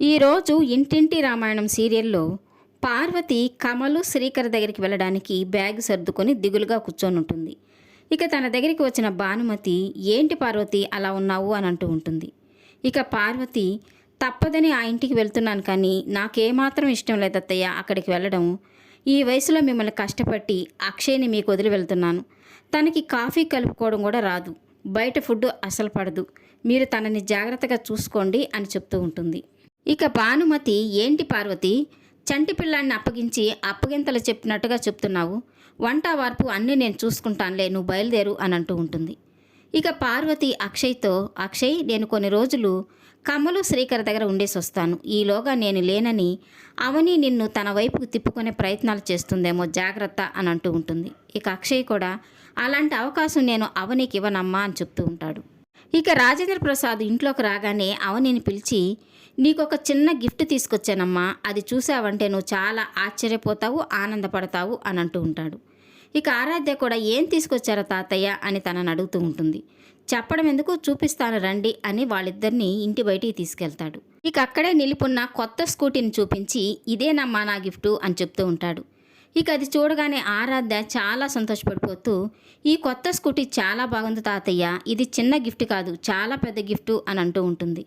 ఈరోజు ఇంటింటి రామాయణం సీరియల్లో పార్వతి కమలు శ్రీకర్ దగ్గరికి వెళ్ళడానికి బ్యాగ్ సర్దుకొని దిగులుగా కూర్చొని ఉంటుంది. ఇక తన దగ్గరికి వచ్చిన భానుమతి ఏంటి పార్వతి అలా ఉన్నావు? అని అంటూ ఉంటుంది. ఇక పార్వతి తప్పదని ఆ ఇంటికి వెళ్తున్నాను కానీ నాకేమాత్రం ఇష్టం లేదత్తయ్య అక్కడికి వెళ్ళడం. ఈ వయసులో మిమ్మల్ని కష్టపట్టి అక్షయ్ని మీకు వదిలి వెళ్తున్నాను. తనకి కాఫీ కలుపుకోవడం కూడా రాదు. బయట ఫుడ్ అసలు పడదు. మీరు తనని జాగ్రత్తగా చూసుకోండి అని చెప్తూ ఉంటుంది. ఇక భానుమతి ఏంటి పార్వతి? చంటి పిల్లాన్ని అప్పగించి అప్పగింతలు చెప్పినట్టుగా చెప్తున్నావు. వంట వార్పు అన్నీ నేను చూసుకుంటానులే నువ్వు బయలుదేరు అని అంటూ ఉంటుంది. ఇక పార్వతి అక్షయ్తో అక్షయ్ నేను కొన్ని రోజులు కమలు శ్రీకర్ దగ్గర ఉండేసి వస్తాను. ఈలోగా నేను లేనని అవని నిన్ను తన వైపుకు తిప్పుకునే ప్రయత్నాలు చేస్తుందేమో జాగ్రత్త అని అంటూ ఉంటుంది. ఇక అక్షయ్ కూడా అలాంటి అవకాశం నేను అవనికి ఇవ్వనమ్మా అని చెప్తూ ఉంటాడు. ఇక రాజేంద్ర ప్రసాద్ ఇంట్లోకి రాగానే అవనిని పిలిచి నీకు ఒక చిన్న గిఫ్ట్ తీసుకొచ్చానమ్మా. అది చూసావంటే నువ్వు చాలా ఆశ్చర్యపోతావు ఆనందపడతావు అని అంటూ ఉంటాడు. ఇక ఆరాధ్య కూడా ఏం తీసుకొచ్చారో తాతయ్య? అని తనని అడుగుతూ ఉంటుంది. చెప్పడం ఎందుకు? చూపిస్తాను రండి అని వాళ్ళిద్దరిని ఇంటి బయటికి తీసుకెళ్తాడు. ఇక అక్కడే నిలిపున్న కొత్త స్కూటీని చూపించి ఇదేనమ్మా నా గిఫ్ట్ అని చెప్తూ ఉంటాడు. ఇక అది చూడగానే ఆరాధ్య చాలా సంతోషపడిపోతూ ఈ కొత్త స్కూటీ చాలా బాగుంది తాతయ్య. ఇది చిన్న గిఫ్ట్ కాదు చాలా పెద్ద గిఫ్ట్ అని అంటూ ఉంటుంది.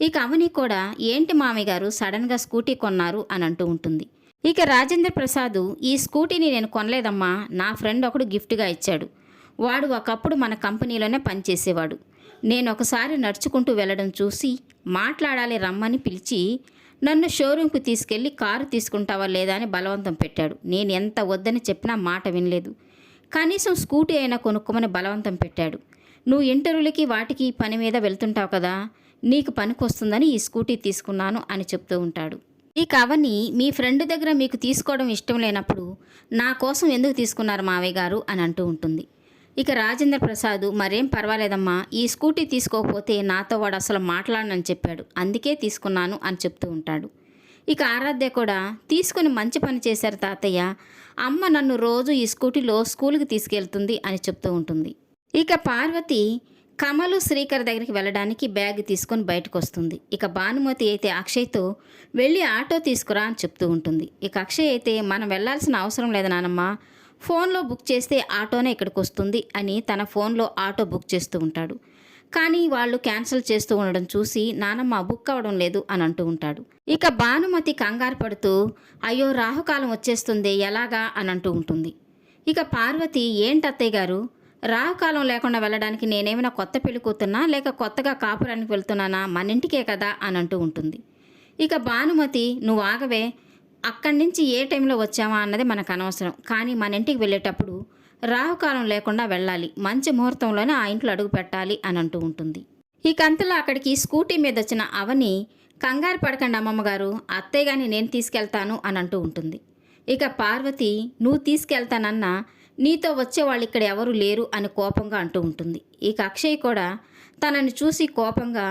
ఇక అవని కూడా ఏంటి మామయ్య గారు సడన్గా స్కూటీ కొన్నారు అని అంటూ ఉంటుంది. ఇక రాజేంద్ర ప్రసాద్ ఈ స్కూటీని నేను కొనలేదమ్మా నా ఫ్రెండ్ ఒకడు గిఫ్ట్గా ఇచ్చాడు. వాడు ఒకప్పుడు మన కంపెనీలోనే పనిచేసేవాడు నేను ఒకసారి నడుచుకుంటూ వెళ్ళడం చూసి మాట్లాడాలి రమ్మని పిలిచి నన్ను షోరూంకి తీసుకెళ్ళి కారు తీసుకుంటావా లేదా అని బలవంతం పెట్టాడు. నేను ఎంత వద్దని చెప్పినా మాట వినలేదు. కనీసం స్కూటీ అయినా కొనుక్కోమని బలవంతం పెట్టాడు. నువ్వు ఇంటర్వ్యూలకి వాటికి పని మీద వెళ్తుంటావు కదా నీకు పనికొస్తుందని ఈ స్కూటీ తీసుకున్నాను అని చెప్తూ ఉంటాడు. ఈ కవని మీ ఫ్రెండ్ దగ్గర మీకు తీసుకోవడం ఇష్టం లేనప్పుడు నా కోసం ఎందుకు తీసుకున్నారు మావయ్య గారు అని అంటూ ఉంటుంది. ఇక రాజేంద్ర ప్రసాద్ మరేం పర్వాలేదమ్మా ఈ స్కూటీ తీసుకోకపోతే నాతో వాడు అసలు మాట్లాడనని చెప్పాడు. అందుకే తీసుకున్నాను అని చెప్తూ ఉంటాడు. ఇక ఆరాధ్య కూడా తీసుకుని మంచి పని చేశారు తాతయ్య. అమ్మ నన్ను రోజు ఈ స్కూటీలో స్కూల్కి తీసుకెళ్తుంది అని చెప్తూ ఉంటుంది. ఇక పార్వతి కమలు శ్రీకర్ దగ్గరికి వెళ్ళడానికి బ్యాగ్ తీసుకొని బయటకు వస్తుంది ఇక భానుమతి అయితే అక్షయ్తో వెళ్ళి ఆటో తీసుకురా అని చెప్తూ ఉంటుంది. ఇక అక్షయ్ అయితే మనం వెళ్ళాల్సిన అవసరం లేదు నానమ్మ. ఫోన్లో బుక్ చేస్తే ఆటోనే ఇక్కడికి వస్తుంది అని తన ఫోన్లో ఆటో బుక్ చేస్తూ ఉంటాడు. కానీ వాళ్ళు క్యాన్సిల్ చేస్తూ ఉండడం చూసి నానమ్మ బుక్ అవ్వడం లేదు అని అంటూ ఉంటాడు. ఇక భానుమతి కంగారు పడుతూ అయ్యో రాహుకాలం వచ్చేస్తుంది ఎలాగా? అని అంటూ ఉంటుంది. ఇక పార్వతి ఏంటత్తయ్య గారు? రాహుకాలం లేకుండా వెళ్ళడానికి నేనేమైనా కొత్త పెళ్ళి కూతున్నా లేక కొత్తగా కాపురానికి వెళ్తున్నానా? మన ఇంటికే కదా? అని అంటూ ఉంటుంది. ఇక భానుమతి నువ్వు ఆగవే అక్కడి నుంచి ఏ టైంలో వచ్చామా అన్నది మనకు అనవసరం. కానీ మన ఇంటికి వెళ్ళేటప్పుడు రాహుకాలం లేకుండా వెళ్ళాలి. మంచి ముహూర్తంలోనే ఆ ఇంట్లో అడుగు పెట్టాలి అని అంటూ ఉంటుంది. ఈ కంతలో అక్కడికి స్కూటీ మీద వచ్చిన అవని కంగారు పడకండి అమ్మమ్మగారు అత్తయ్య గాని నేను తీసుకెళ్తాను అని అంటూ ఉంటుంది. ఇక పార్వతి నువ్వు తీసుకెళ్తానన్నా నీతో వచ్చే వాళ్ళు ఇక్కడ ఎవరు లేరు అని కోపంగా అంటూ ఉంటుంది. ఇక అక్షయ్ కూడా తనని చూసి కోపంగా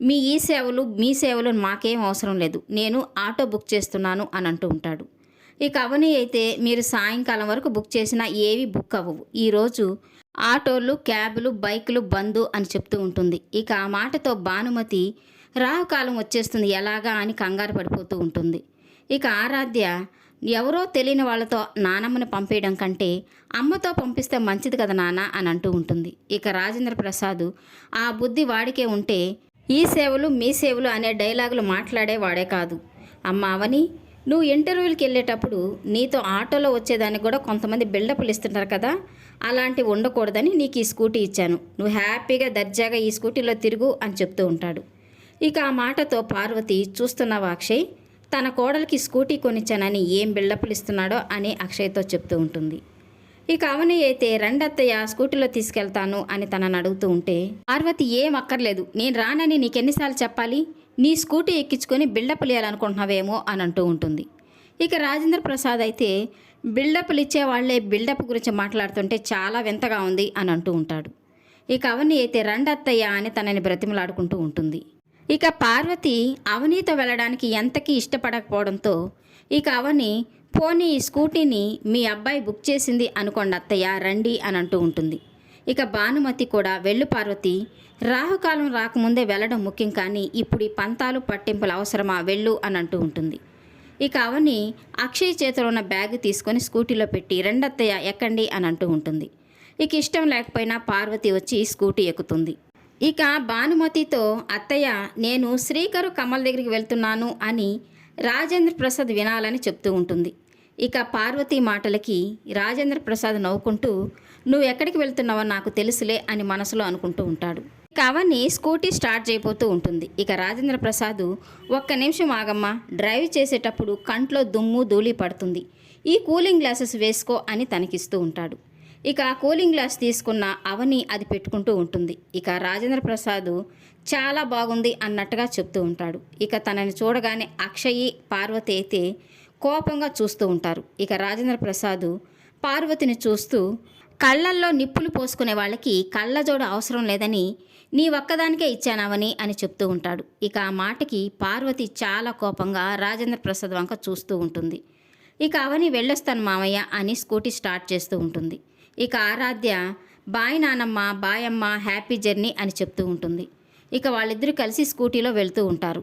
మీ ఈ సేవలు మీ సేవలు మాకేం అవసరం లేదు. నేను ఆటో బుక్ చేస్తున్నాను అని అంటూ ఉంటాడు. ఇక అవని అయితే మీరు సాయంకాలం వరకు బుక్ చేసినా ఏవి బుక్ అవ్వవు. ఈరోజు ఆటోలు క్యాబులు బైకులు బంద్ అని చెప్తూ ఉంటుంది. ఇక ఆ మాటతో భానుమతి రాహుకాలం వచ్చేస్తుంది. ఎలాగా అని కంగారు పడిపోతూ ఉంటుంది. ఇక ఆరాధ్య ఎవరో తెలియని వాళ్ళతో నానమ్మని పంపేయడం కంటే అమ్మతో పంపిస్తే మంచిది కదా నాన్న అని అంటూ ఉంటుంది. ఇక రాజేంద్ర ప్రసాద్ ఆ బుద్ధి వాడికే ఉంటే ఈ సేవలు మీ సేవలు అనే డైలాగులు మాట్లాడేవాడే కాదు. అమ్మ అవని నువ్వు ఇంటర్వ్యూకి వెళ్ళేటప్పుడు నీతో ఆటోలో వచ్చేదానికి కూడా కొంతమంది బిల్డప్లు ఇస్తుంటారు కదా అలాంటివి ఉండకూడదని నీకు ఈ స్కూటీ ఇచ్చాను. నువ్వు హ్యాపీగా దర్జాగా ఈ స్కూటీలో తిరుగు అని చెప్తూ ఉంటాడు. ఇక ఆ మాటతో పార్వతి చూస్తున్నావా అక్షయ్? తన కోడలికి స్కూటీ కొనిచ్చానని ఏం బిల్డప్లు ఇస్తున్నాడో అని అక్షయ్తో చెప్తూ ఉంటుంది. ఇక అవని అయితే రెండత్తయ్య స్కూటీలో తీసుకెళ్తాను అని తనని అడుగుతూ ఉంటే పార్వతి ఏం అక్కర్లేదు. నేను రానని నీకెన్నిసార్లు చెప్పాలి? నీ స్కూటీ ఎక్కించుకొని బిల్డప్లు ఇవ్వాలనుకుంటున్నావేమో అని అంటూ ఉంటుంది. ఇక రాజేంద్ర ప్రసాద్ అయితే బిల్డప్లు ఇచ్చే వాళ్ళే బిల్డప్ గురించి మాట్లాడుతుంటే చాలా వింతగా ఉంది అని అంటూ ఉంటాడు. ఇక అవని అయితే రెండత్తయ్య అని తనని బ్రతిమలాడుకుంటూ ఉంటుంది. ఇక పార్వతి అవనీతో వెళ్ళడానికి ఎంతకీ ఇష్టపడకపోవడంతో ఇక అవని పోనీ ఈ స్కూటీని మీ అబ్బాయి బుక్ చేసింది అనుకోండి అత్తయ్య రండి అని అంటూ ఉంటుంది. ఇక భానుమతి కూడా వెళ్ళు పార్వతి రాహుకాలం రాకముందే వెళ్ళడం ముఖ్యం కానీ ఇప్పుడు ఈ పంతాలు పట్టింపులు అవసరమా? వెళ్ళు అని అంటూ ఉంటుంది. ఇక అవని అక్షయ్ చేతిలో ఉన్న బ్యాగ్ తీసుకొని స్కూటీలో పెట్టి రెండత్తయ్య ఎక్కండి అని అంటూ ఉంటుంది. ఇక ఇష్టం లేకపోయినా పార్వతి వచ్చి స్కూటీ ఎక్కుతుంది. ఇక భానుమతితో అత్తయ్య నేను శ్రీకరు కమల్ దగ్గరికి వెళ్తున్నాను అని రాజేంద్ర ప్రసాద్ వినాలని చెప్తూ ఉంటుంది. ఇక పార్వతి మాటలకి రాజేంద్ర ప్రసాద్ నవ్వుకుంటూ నువ్వు ఎక్కడికి వెళ్తున్నావో నాకు తెలుసులే అని మనసులో అనుకుంటూ ఉంటాడు. ఇక అవని స్కూటీ స్టార్ట్ చేయబోతూ ఉంటుంది. ఇక రాజేంద్ర ప్రసాద్ ఒక్క నిమిషం ఆగమ్మా డ్రైవ్ చేసేటప్పుడు కంట్లో దుమ్ము ధూళి పడుతుంది. ఈ కూలింగ్ గ్లాసెస్ వేసుకో అని తనకిస్తూ ఉంటాడు. ఇక ఆ కూలింగ్ గ్లాస్ తీసుకున్న అవని అది పెట్టుకుంటూ ఉంటుంది. ఇక రాజేంద్ర ప్రసాద్ చాలా బాగుంది అన్నట్టుగా చెప్తూ ఉంటాడు. ఇక తనని చూడగానే అక్షయి పార్వతి అయితే కోపంగా చూస్తూ ఉంటారు. ఇక రాజేంద్ర ప్రసాద్ పార్వతిని చూస్తూ కళ్ళల్లో నిప్పులు పోసుకునే వాళ్ళకి కళ్ళజోడు అవసరం లేదని నీ ఒక్కదానికే ఇచ్చానావని అని చెప్తూ ఉంటాడు. ఇక ఆ మాటకి పార్వతి చాలా కోపంగా రాజేంద్ర ప్రసాద్ వంక చూస్తూ ఉంటుంది. ఇక అవని వెళ్ళొస్తాను మామయ్య అని స్కూటీ స్టార్ట్ చేస్తూ ఉంటుంది. ఇక ఆరాధ్య బాయ్ నానమ్మ బాయమ్మ హ్యాపీ జర్నీ అని చెప్తూ ఉంటుంది. ఇక వాళ్ళిద్దరూ కలిసి స్కూటీలో వెళ్తూ ఉంటారు.